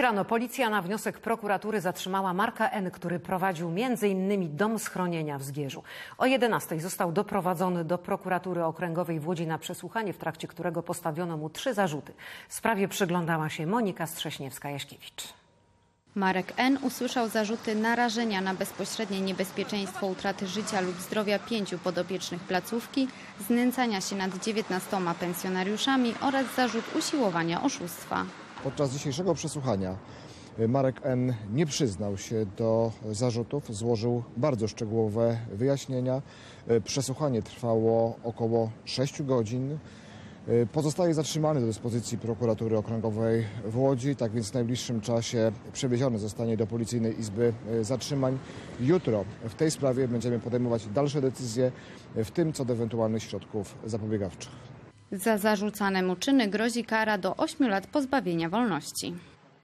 Rano policja na wniosek prokuratury zatrzymała Marka N., który prowadził m.in. dom schronienia w Zgierzu. O 11 został doprowadzony do prokuratury okręgowej w Łodzi na przesłuchanie, w trakcie którego postawiono mu trzy zarzuty. Sprawie przyglądała się Monika Strześniewska-Jaśkiewicz. Marek N. usłyszał zarzuty narażenia na bezpośrednie niebezpieczeństwo utraty życia lub zdrowia pięciu podopiecznych placówki, znęcania się nad 19 pensjonariuszami oraz zarzut usiłowania oszustwa. Podczas dzisiejszego przesłuchania y, Marek N. nie przyznał się do zarzutów, złożył bardzo szczegółowe wyjaśnienia. Y, Przesłuchanie trwało około 6 godzin. Y, Pozostaje zatrzymany do dyspozycji prokuratury okręgowej w Łodzi, tak więc w najbliższym czasie przewieziony zostanie do Policyjnej Izby Zatrzymań. Jutro w tej sprawie będziemy podejmować dalsze decyzje, w tym co do ewentualnych środków zapobiegawczych. Za zarzucane mu czyny grozi kara do 8 lat pozbawienia wolności.